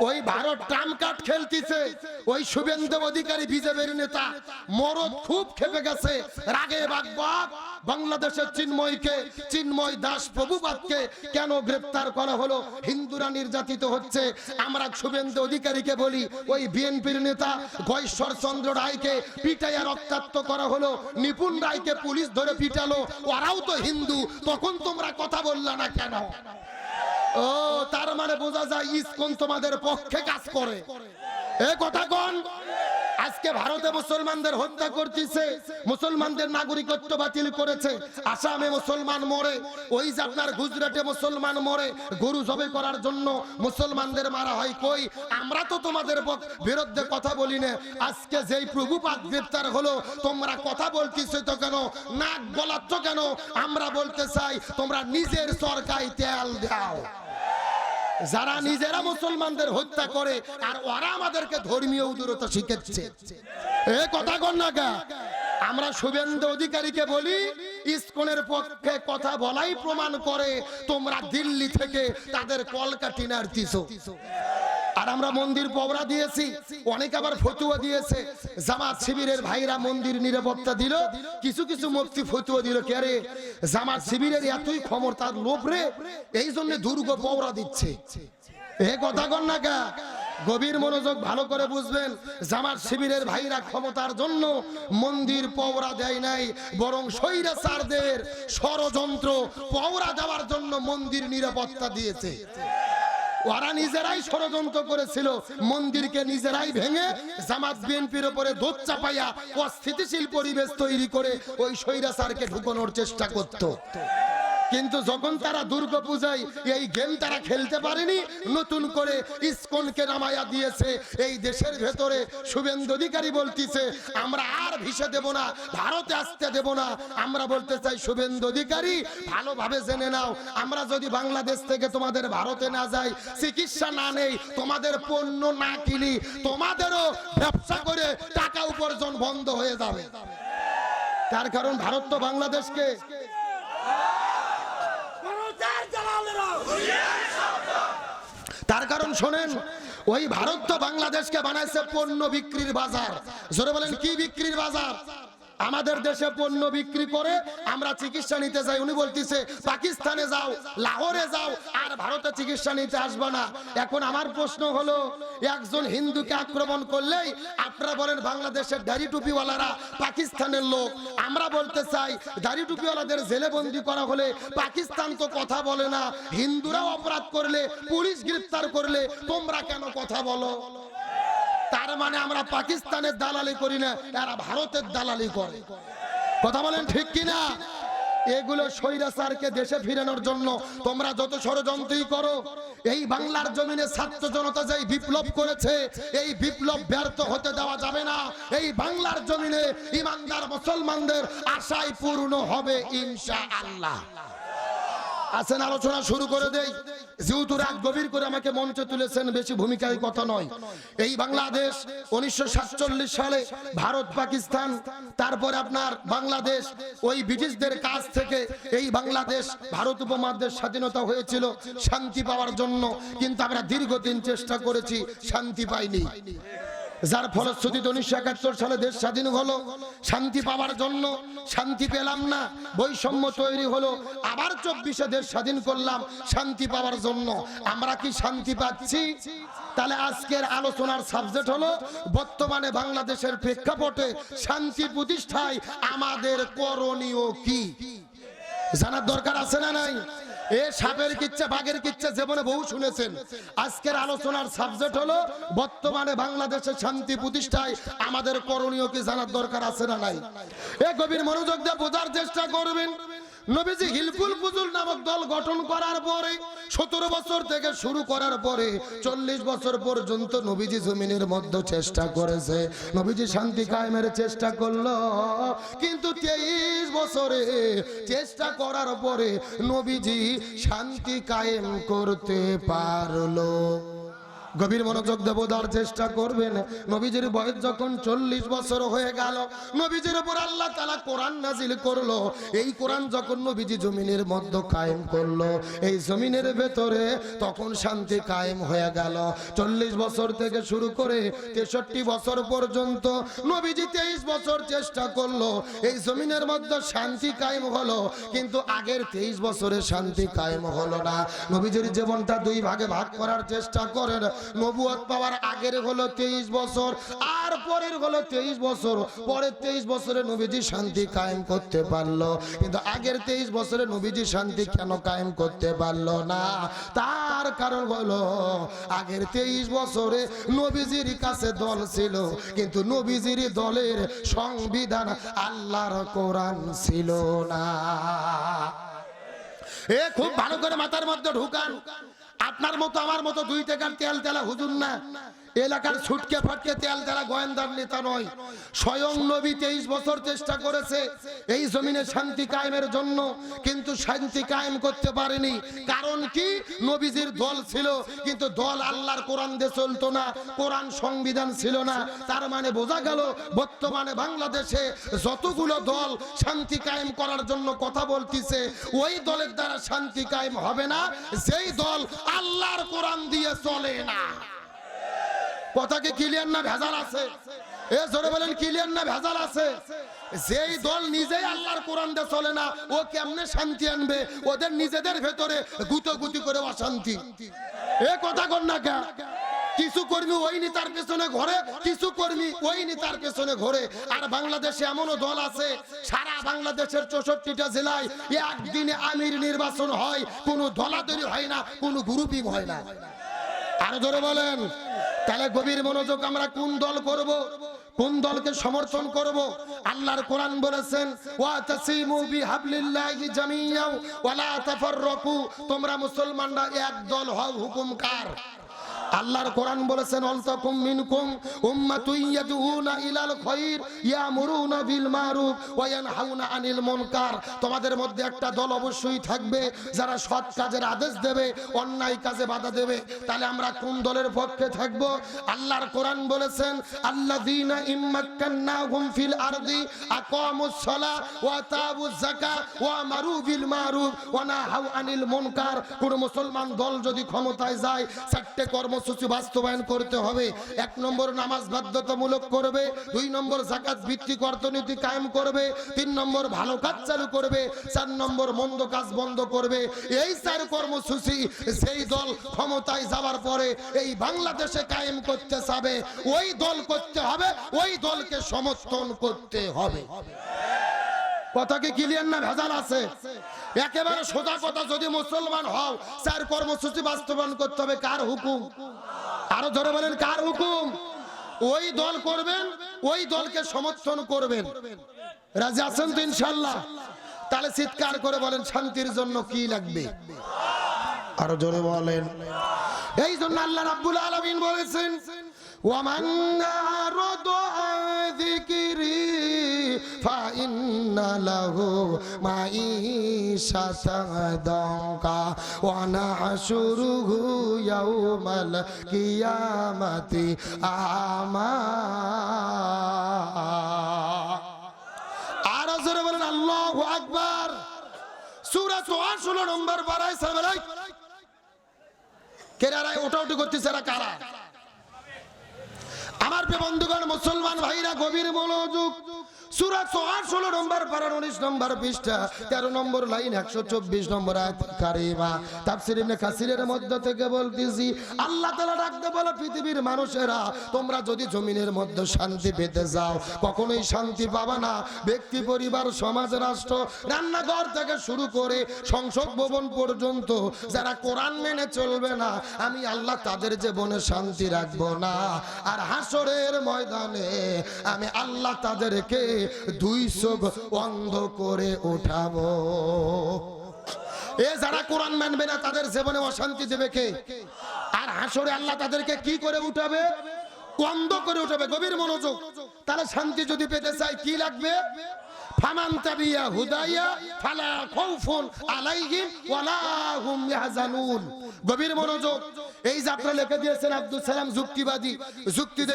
ওই Bharat tram card খেলতিছে। ওই শুভেন্দু অধিকারী বিজেপির নেতা। মরদ খুব খেপে গেছে। রাগে বাগবাগ বাংলাদেশের চিন্ময়কে, চিন্ময় দাস প্রভুপাতকে কেন গ্রেপ্তার করা হলো? হিন্দুরা নির্যাতিত হচ্ছে। আমরা শুভেন্দু অধিকারীকে বলি, ওই বিএনপির নেতা গয়েশ্বর চন্দ্র রায়কে পিটাইয়া রক্তাক্ত করা হলো। নিপুণ রায়কে পুলিশ ধরে পিটালো। ওরাও তো হিন্দু। তখন তোমরা কথা বললা না কেন? ও, তার মানে বোঝা যায় ইসকন তোমাদের পক্ষে কাজ করে। এ কথা কোন? আজকে ভারতে মুসলমানদের হত্যা করতেছে, মুসলমানদের নাগরিকত্ব বাতিল করেছে, আসামে মুসলমান মরে, ওই যে আপনার গুজরাটে মুসলমান মরে, গরু জবে করার জন্য মুসলমানদের মারা হয় কই? আমরা তো তোমাদের বিরুদ্ধে কথা বলি না। আজকে যেই প্রভুপাত গ্রেপ্তার হলো, তোমরা কথা বলতেছো তো কেন? নাক গলাচ্ছ কেন? আমরা বলতে চাই, তোমরা নিজের সরকারি তেল দাও। যারা নিজেরা মুসলমানদের হত্যা করে, আর ওরা আমাদেরকে ধর্মীয় উদূরতা শিখেছে এ কথা কন না গা? আমরা শুভেন্দু অধিকারীকে বলি, ইসকনের পক্ষে কথা বলাই প্রমাণ করে তোমরা দিল্লি থেকে তাদের কলকাটিনার নাড়তিছো আর আমরা মন্দির পবরা দিয়েছি। অনেক আবার ফতুয়া দিয়েছে। জামাত শিবিরের ভাইরা মন্দির নিরাপত্তা দিল। কিছু কিছু মুক্তি ফতুয়া দিল। কে রে? জামাত শিবিরের এতই ক্ষমতার লোভ রে। এই জন্য দুর্গ পবরা দিচ্ছে। এ কথা কন না কা? গভীর মনোযোগ ভালো করে বুঝবেন। জামাত শিবিরের ভাইরা ক্ষমতার জন্য মন্দির পওরা দেয় নাই। বরং স্বৈরাচারদের ষড়যন্ত্র পওরা দেওয়ার জন্য মন্দির নিরাপত্তা দিয়েছে। ওরা নিজেরাই ষড়যন্ত্র করেছিল। মন্দিরকে নিজেরাই ভেঙে জামাত বিএনপির উপরে দোধ চাপাইয়া অস্থিতিশীল পরিবেশ তৈরি করে ওই স্বৈরাচারকে ঢুকানোর চেষ্টা করত। কিন্তু যখন তারা দুর্গা পূজায় এই গেম তারা খেলতে পারেনি, নতুন করে ইসকনকে নামায়া দিয়েছে, এই দেশের ভেতরে শুভেন্দু অধিকারী বলতিছে, আমরা আর ভিসে দেব না, ভারতে আসতে দেব না। আমরা বলতে চাই, শুভেন্দু অধিকারী, ভালোভাবে জেনে নাও, আমরা যদি বাংলাদেশ থেকে তোমাদের ভারতে না যাই, চিকিৎসা না নেই, তোমাদের পণ্য না কিনি, তোমাদেরও ব্যবসা করে টাকা উপার্জন বন্ধ হয়ে যাবে। তার কারণ ভারত তো বাংলাদেশকে। তার কারণ শোনেন, ওই ভারত তো বাংলাদেশকে বানাইছে পণ্য বিক্রির বাজার। জোরে বলেন, কি বিক্রির বাজার? আমাদের দেশে পণ্য বিক্রি করে আমরা চিকিৎসা নিতে যাই। উনি বলতেছে, পাকিস্তানে যাও, লাহোরে যাও, আর ভারতে চিকিৎসা নিতে আসবে না। এখন আমার প্রশ্ন হলো, একজন হিন্দুকে আক্রমণ করলেই আপনারা বলেন বাংলাদেশের দাড়ি টুপিওয়ালারা পাকিস্তানের লোক। আমরা বলতে চাই, দাড়ি টুপিওয়ালাদের জেলে বন্দি করা হলে পাকিস্তান তো কথা বলে না। হিন্দুরাও অপরাধ করলে, পুলিশ গ্রেফতার করলে তোমরা কেন কথা বলো? তার মানে আমরা পাকিস্তানের দালালি করি না, এরা ভারতের দালালি করে। কথা বলেন ঠিক কিনা? এগুলো স্বৈরাচারকে দেশে ফিরানোর জন্য তোমরা যত ষড়যন্ত্রই করো, এই বাংলার জমিনে ছাত্র জনতা যেই বিপ্লব করেছে, এই বিপ্লব ব্যর্থ হতে দেওয়া যাবে না। এই বাংলার জমিনে ইমানদার মুসলমানদের আশাই পূর্ণ হবে ইনশা আল্লাহ আসেন, আলোচনা শুরু করে দেই। যেহেতু রাত গভীর করে আমাকে মঞ্চে তুলেছেন, বেশি ভূমিকায় কথা নয়। এই বাংলাদেশ উনিশশো সাতচল্লিশ সালে ভারত, পাকিস্তান, তারপরে আপনার বাংলাদেশ, ওই ব্রিটিশদের কাছ থেকে এই বাংলাদেশ ভারত উপমহাদেশ স্বাধীনতা হয়েছিল, শান্তি পাওয়ার জন্য। কিন্তু আমরা দীর্ঘদিন চেষ্টা করেছি, শান্তি পাইনি। যার ফলশ্রুতিতে উনিশশো একাত্তর সালে দেশ স্বাধীন হলো, শান্তি পাওয়ার জন্য শান্তি পেলাম না, বৈষম্য তৈরি হলো, আবার চব্বিশে দেশ স্বাধীন করলাম, শান্তি পাওয়ার জন্য। আমরা কি শান্তি পাচ্ছি? তাহলে আজকের আলোচনার সাবজেক্ট হলো, বর্তমানে বাংলাদেশের প্রেক্ষাপটে শান্তি প্রতিষ্ঠায় আমাদের করণীয় কি? জানার দরকার আছে না নাই? এ বাঘের কিচ্ছা জীবনে বহু শুনেছেন। আজকের আলোচনার হলো, বর্তমানে বাংলাদেশের শান্তি আমাদের করণীয় কি জানার দরকার আছে না নাই? এ গভীর মনোযোগ দিয়ে বোঝার চেষ্টা করবেন। নবীজি হিলফুল ফুজুল নামক দল গঠন করার পরে সতেরো বছর থেকে শুরু করার পরে চল্লিশ বছর পর্যন্ত নবীজি জমিনের মধ্যে চেষ্টা করেছে। নবীজি শান্তি কায়েমের চেষ্টা করল। কিন্তু তেইশ বছরে চেষ্টা করার পরে নবীজি শান্তি কায়েম করতে পারল। গভীর মনোযোগ দেব দেওয়ার চেষ্টা করবেন। নবীজির বয়স যখন চল্লিশ বছর হয়ে গেল, নবীজির উপর আল্লাহ তালা কোরআন নাজিল করল। এই কোরআন যখন নবীজি জমিনের মধ্যে কায়েম করল, এই জমিনের ভেতরে তখন শান্তি কায়েম হয়ে গেল। চল্লিশ বছর থেকে শুরু করে তেষট্টি বছর পর্যন্ত নবীজি তেইশ বছর চেষ্টা করল। এই জমিনের মধ্যে শান্তি কায়েম হলো, কিন্তু আগের তেইশ বছরে শান্তি কায়েম হলো না। নবীজির জীবনটা দুই ভাগে ভাগ করার চেষ্টা করেন। নবুয়ত পাওয়ার আগের হলো তেইশ বছর, আর পরের হলো তেইশ বছর। পরের তেইশ বছরে নবীজি শান্তি কায়েম করতে পারল। কিন্তু আগের তেইশ বছরে নবীজি শান্তি কেন কায়েম করতে পারল না? তার কারণ হলো, আগের তেইশ বছরে নবীজির কাছে দল ছিল, কিন্তু নবীজির দলের সংবিধান আল্লাহর কোরআন ছিল না। এ খুব ভালো করে মাথার মধ্যে ঢুকান। আপনার মতো আমার মতো দুই টাকার তেল তেলা হুজুর না। এলাকার ছুটকে ফাটকে তেল তেলা গোয়েন্দার নেতা নয়, স্বয়ং নবী তেইশ বছর চেষ্টা করেছে এই জমিনে শান্তি কায়েমের জন্য, কিন্তু শান্তি কায়েম করতে পারেনি। কারণ কি? নবীজির দল ছিল, কিন্তু দল আল্লাহর কোরআন দিয়ে চলতো না, কোরআন সংবিধান ছিল না। তার মানে বোঝা গেল, বর্তমানে বাংলাদেশে যতগুলো দল শান্তি কায়েম করার জন্য কথা বলতিছে, ওই দলের দ্বারা শান্তি কায়েম হবে না, যেই দল আল্লাহর কোরআন দিয়ে চলে না। কথা কি ক্লিয়ার না ভেজাল আছে? এ জোরে বলেন, ক্লিয়ার না ভেজাল আছে? যেই দল নিজেই আল্লাহর কোরআন দিয়ে চলে না, ও কেমনে শান্তি আনবে? ওদের নিজেদের ভেতরে গুতো গুতি করে অশান্তি। এ কথা কর না কে কিছু কর্মী ওই নেতার পেছনে ঘরে, কিছু কর্মী ওই নেতার পেছনে ঘরে। আর বাংলাদেশে এমনও দল আছে, সারা বাংলাদেশের চৌষট্টিটা জেলায় একদিনে আমির নির্বাচন হয়, কোনো দলাদলি হয় না, কোনো গ্রুপিং হয় না। আরও ধরে বলেন। তাহলে গভীর মনোযোগ আমরা কোন দল করব? কোন দলকে সমর্থন করব? আল্লাহর কোরআন বলেছেন ওয়াতাসিমু বিহাবলিল্লাহি জামিয়াও ওয়ালা তাফাররাকু। তোমরা মুসলমানরা এক দল হও, হুকুম কার? আল্লাহর কোরআন বলেছেন মিনকুম উম্মাতুন ইয়াদউনা ইলাল খায়র ইয়ামুরুনা বিল মারুফ ওয়া ইয়ানহাউনা আনিল মুনকার। তোমাদের মধ্যে একটা দল অবশ্যই থাকবে, যারা সৎ কাজের আদেশ দেবে, অন্যায় কাজে বাধা দেবে। তাহলে আমরা কোন দলের পক্ষে থাকব? আল্লাহর কোরআন বলেছেন, আল্লাযীনা ইম্মাক্কান্নাহুম ফিল আরদি আকামুস ওয়া তাবুজ ওয়া মারু বিল মারুফ ওয়া নাহাউ আনিল মুনকার। কোন মুসলমান দল যদি ক্ষমতায় যায়, চারটে কর্মসূচি বাস্তবায়ন করতে হবে। এক নম্বর নামাজ বাধ্যতামূলক করবে, দুই নম্বর জাকাত ভিত্তিক অর্থনীতি কায়েম করবে, তিন নম্বর ভালো কাজ চালু করবে, চার নম্বর মন্দ কাজ বন্ধ করবে। এই চার কর্মসূচি সেই দল ক্ষমতায় যাওয়ার পরে এই বাংলাদেশে কায়েম করতে চাবে, ওই দল করতে হবে, ওই দলকে সমর্থন করতে হবে। কথা কি ক্লিয়ার না ভেজাল আছে? একেবারে সোজা কথা যদি মুসলমান হও, চার কর্মসূচি বাস্তবায়ন করতে হবে, কার হুকুম? আরও ধরে বলেন, কার হুকুম? ওই দল করবেন, ওই দলকে সমর্থন করবেন। রাজি আছেন তো ইনশাল্লাহ তাহলে চিৎকার করে বলেন, শান্তির জন্য কি লাগবে? আরও জোরে বলেন। এই জন্য আল্লাহ রাব্বুল আলামিন বলেছেন, ওয়ামান আরাদ আন লাহু মাঈশাতান দাঙ্কা ওয়া নাহশুরুহু ইয়াউমাল কিয়ামাতি আমা আর বলেন, আল্লাহু আকবার। সূরা 16 নম্বর বারায় সালাম কেরারায় ওটা ওটি করতেছে এরা কারা? আমার বন্ধুগণ, মুসলমান ভাইরা, গভীর মনোযোগ শান্তি পাবা না। ব্যক্তি, পরিবার, সমাজ, রাষ্ট্র, রান্নাঘর থেকে শুরু করে সংসদ ভবন পর্যন্ত যারা কোরআন মেনে চলবে না, আমি আল্লাহ তাদের জীবনে শান্তি রাখব না। আর হাসরের ময়দানে আমি আল্লাহ তাদেরকে দুই চোখ অন্ধ করে উঠাবো। এ যারা কোরআন মানবে না, তাদের জীবনে অশান্তি দেবে কে? আর হাসরে আল্লাহ তাদেরকে কি করে উঠাবে? অন্ধ করে উঠাবে, গভীর মনোযোগ। তারা শান্তি যদি পেতে চায়, কি লাগবে? এই লিখে দিয়েছেন আব্দুল সালাম যুক্তিবাদী।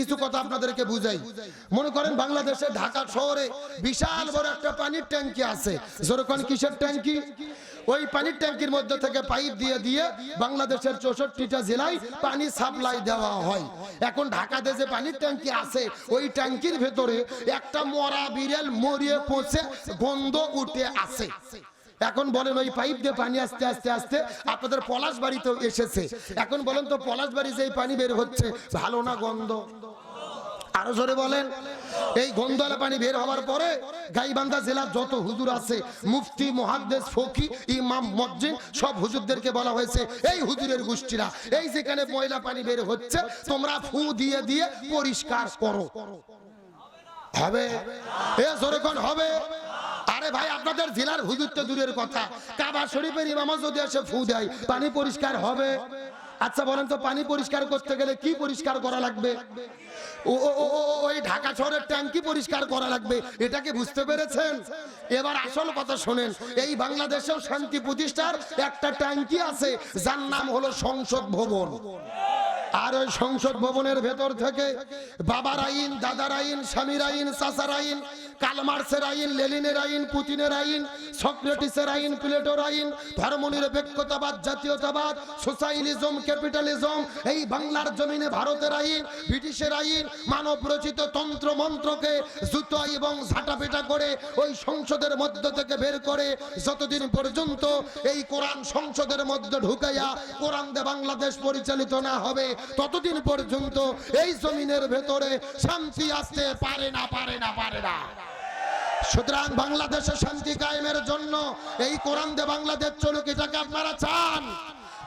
কিছু কথা আপনাদেরকে মনে করেন বাংলাদেশে ঢাকা শহরে বিশাল বড় একটা পানির ট্যাঙ্কি আছে। যেরকম কিসের ট্যাঙ্কি? ওই পানির ট্যাঙ্কির মধ্যে থেকে পাইপ দিয়ে দিয়ে বাংলাদেশের চৌষট্টিটা জেলায় পানি সাপ্লাই দেওয়া হয়। এখন ঢাকাতে যে পানির ট্যাঙ্কি আছে, ওই ট্যাঙ্কির ভেতরে একটা মরা বিড়াল মরিয়ে পচে গন্ধ উঠে আছে। এখন বলেন, ওই পাইপ দিয়ে পানি আস্তে আস্তে আস্তে আপনাদের পলাশ বাড়িতেও এসেছে। এখন বলেন তো, পলাশ বাড়ি যেই পানি বের হচ্ছে, ভালো না গন্ধ? আরও জোরে বলেন। এই গন্ধওয়ালা পানি বের হওয়ার পরে গাইবান্ধা জেলার যত হুজুর আছে, মুফতি মহাদ্দেশ ফকি, ইমাম মজ্জিন সব হুজুরদেরকে বলা হয়েছে, এই হুজুরের গোষ্ঠীরা, এই যেখানে ময়লা পানি বের হচ্ছে, তোমরা ফু দিয়ে দিয়ে পরিষ্কার করো। হবে? এ জোরেখন হবে? আরে ভাই, আপনাদের জেলার হুজুর তো দূরের কথা। কাবা শরীফের ইমামা যদি এসে ফু দেয়, পানি পরিষ্কার হবে? আচ্ছা বলেন তো পানি পরিষ্কার করতে গেলে কি পরিষ্কার করা লাগবে? ওই ঢাকা শহরের ট্যাঙ্কি পরিষ্কার করা লাগবে এটাকে বুঝতে পেরেছেন? এবার আসল কথা শোনেন, এই বাংলাদেশেও শান্তি প্রতিষ্ঠার একটা ট্যাঙ্কি আছে, যার নাম হলো সংসদ ভবন। আর ওই সংসদ ভবনের ভেতর থেকে বাবার আইন, দাদার আইন, স্বামীর আইন, চাচার আইন, কালমার্সের আইন লেলিনের আইন, পুতিনের আইন, সক্রেটিসের আইন, প্লেটোর আইন, ধর্মনিরপেক্ষতাবাদ, জাতীয়তাবাদ সোশ্যালিজম ক্যাপিটালিজম, এই বাংলার জমিনে ভারতের আইন, ব্রিটিশের আইন মানব রচিত তন্ত্র মন্ত্রকে জুতো এবং ঝাঁটাপেটা করে ওই সংসদের মধ্য থেকে বের করে যতদিন পর্যন্ত এই কোরআন সংসদের মধ্যে ঢুকাইয়া কোরআন দে বাংলাদেশ পরিচালিত না হবে ততদিন পর্যন্ত এই জমিনের ভেতরে শান্তি আসতে পারে না পারে না পারে না। সুতরাং বাংলাদেশে শান্তি কায়েমের জন্য এই কোরআন দে বাংলাদেশ চলুক, এটাকে আপনারা চান।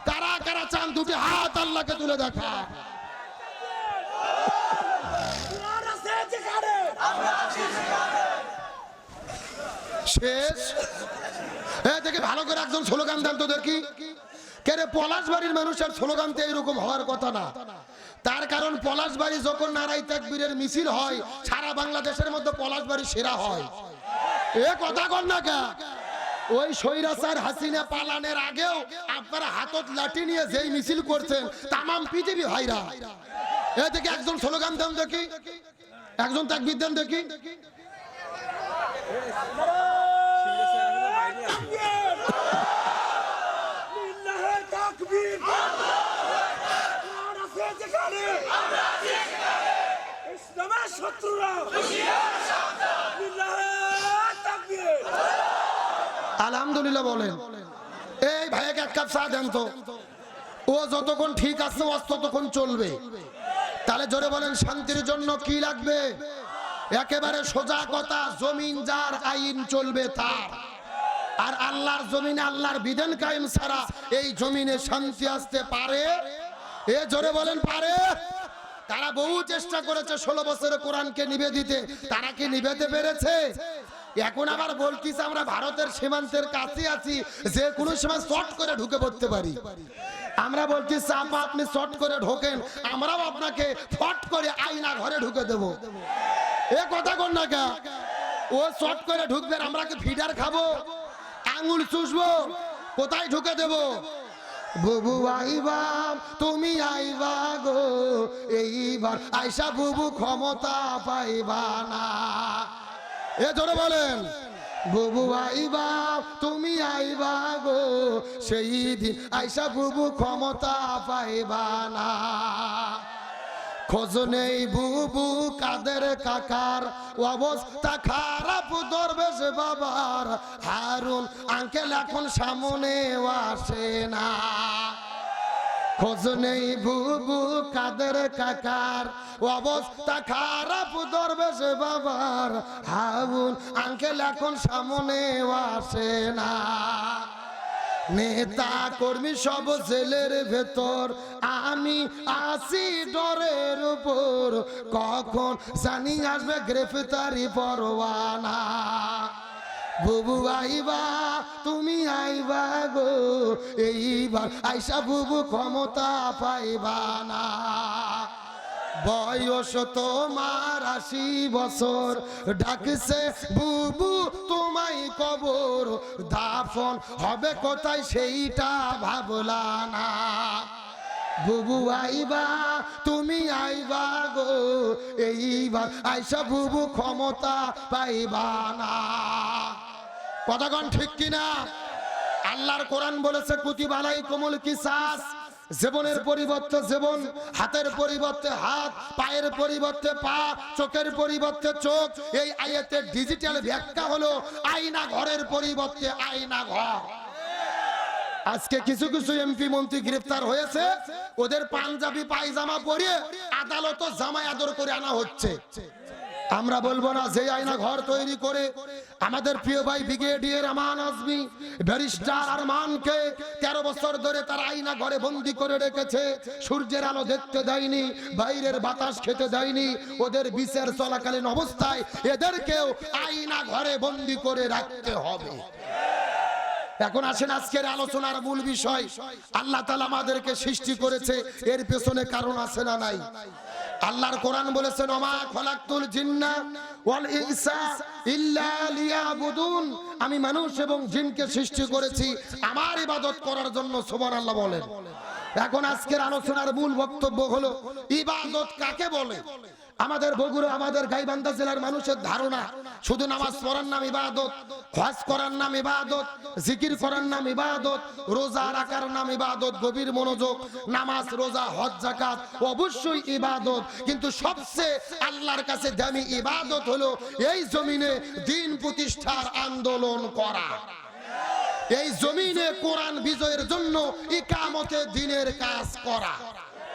কারা কারা চান? দুটি হাত আল্লাহকে তুলে দেখা। শেষ। এ দেখে ভালো করে একজন স্লোগান দেন তো দেখি কেরে পলাশ বাড়ির মানুষের স্লোগান তো এইরকম হওয়ার কথা না? তার কারণ পলাশ বাড়ি যখন নারাই তাকবীরের মিছিল হয়, সারা বাংলাদেশের মধ্যে পলাশ বাড়ি সেরা হয়। এ কথা কর না কা ওই সৈরাচার হাসিনা পালানের আগেও আপনারা হাতত লাঠি নিয়ে যেই মিছিল করছেন, তামাম পৃথিবী ভাইরা। এ দেখি একজন স্লোগান দেন দেখি। একজন তাকবীর দেন দেখি লিল্লাহে তাকবীর কোরআন আছে যেখানে ইসলামের আলহামদুলিল্লাহ বলেন। এই ভাইকে এক কাপ চা দেন তো। ও যতক্ষণ ঠিক আছে, ও ততক্ষণ চলবে। তাহলে জোরে বলেন, শান্তির জন্য কি লাগবে? একেবারে সোজা কথা, জমিন যার আইন চলবে তার। আর আল্লাহর জমিনে আল্লাহর বিধান কায়েম ছাড়া এই জমিনে শান্তি আসতে পারে? এ জোরে বলেন, পারে? তারা বহু চেষ্টা করেছে ষোলো বছরে কোরআনকে নিবেদিতে তারা কি নিবেতে পেরেছে? এখন আবার বলতিস আমরা ভারতের সীমান্তের কাছে আছি, যে কোনো সময় শর্ট করে ঢুকে পড়তে পারি। আমরা বলছি, চাপা, আপনি শর্ট করে ঢোকেন, আমরাও আপনাকে ফট করে আয়না ঘরে ঢুকে দেব। এ কথা কর না কা? ও শর্ট করে ঢুকবেন আমরা কি ফিডার খাব? আঙুল চুষবো? কোথায় ঢুকে দেব? বুবু আইবা, তুমি আইবা গো, এইবার আইসা বুবু ক্ষমতা পাইবা না। এ ধরে বলেন, বুবু আইবা, তুমি আইবা গো, সেই দিন আইসা বুবু ক্ষমতা পাইবা না। খোঁজ নেই বুবু কাদের কাকার অবস্থা খারাপ দরবেশ বাবার। হারুন, আঙ্কেল এখন সামনে আসে না। খোঁজ নেই বুবু কাদের কাকার অবস্থা খারাপ দরবেশ বাবার। হাউন আঙ্কেল এখন সামনে আসে না। নেতা কর্মী সব জেলের ভেতর। আমি আসি ডরের উপর। কখন জানি আসবে গ্রেফতারি পরোয়ানা। বুবু আইবা, তুমি আইবা গো। এইবার আইসা বুবু ক্ষমতা পাইবা না। বয়স তোমার আশি বছর। ডাকছে, বুবু, তোমায় কবর দাফন হবে কোথায় সেইটা ভাবলা না। বুবু আইবা, তুমি আইবা গো, এইবার আইসা বুবু ক্ষমতা পাইবা না। কথাগণ ঠিক কিনা? আল্লাহর কোরআন বলেছে কুতিবালাই কোমল কিসাস। জীবনের পরিবর্তে জীবন, হাতের পরিবর্তে হাত, পায়ের পরিবর্তে পা, চোখের পরিবর্তে চোখ। এই আয়াতের ডিজিটাল ব্যাখ্যা হলো আয়না ঘরের পরিবর্তে আয়না ঘর। আজকে কিছু কিছু এমপি মন্ত্রী গ্রেফতার হয়েছে। ওদের পাঞ্জাবি পায়জামা পরিয়ে আদালত জামাই আদর করে আনা হচ্ছে। আমরা বলব না যে আয়না ঘর তৈরি করে আমাদের প্রিয় ভাই ব্রিগেডিয়ার আমান আজমি, ব্যারিস্টার আরমানকে তেরো বছর ধরে তার আয়না ঘরে বন্দি করে রেখেছে। সূর্যের আলো দেখতে দেয়নি, বাইরের বাতাস খেতে দেয়নি। ওদের বিচার চলাকালীন অবস্থায় এদেরকেও আয়না ঘরে বন্দি করে রাখতে হবে। এখন আসেন আজকের আলোচনার মূল বিষয়। আল্লাহ তালা আমাদেরকে সৃষ্টি করেছে, এর পেছনে কারণ আছে না নাই? আল্লাহর কোরআন বলেছেন, ওমা খলাকুল জিন্না আমি মানুষ এবং জিনকে সৃষ্টি করেছি, আমার ইবাদত করার জন্য, সুবহানাল্লাহ বলেন। এখন আজকের আলোচনার মূল বক্তব্য হলো, ইবাদত কাকে বলে? আমাদের বগুড়া, আমাদের গাইবান্ধা জেলার মানুষের ধারণা, শুধু নামাজ পড়ার নাম ইবাদত, হজ করার নাম ইবাদত, জিকির করার নাম ইবাদত, রোজা রাখার নাম ইবাদত, গভীর মনোযোগ, নামাজ, রোজা, হজ জাকাত অবশ্যই ইবাদত। কিন্তু সবচেয়ে আল্লাহর কাছে দামি ইবাদত হলো, এই জমিনে দিন প্রতিষ্ঠার আন্দোলন করা। এই জমিনে কোরআন বিজয়ের জন্য ইকামতে দিনের কাজ করা।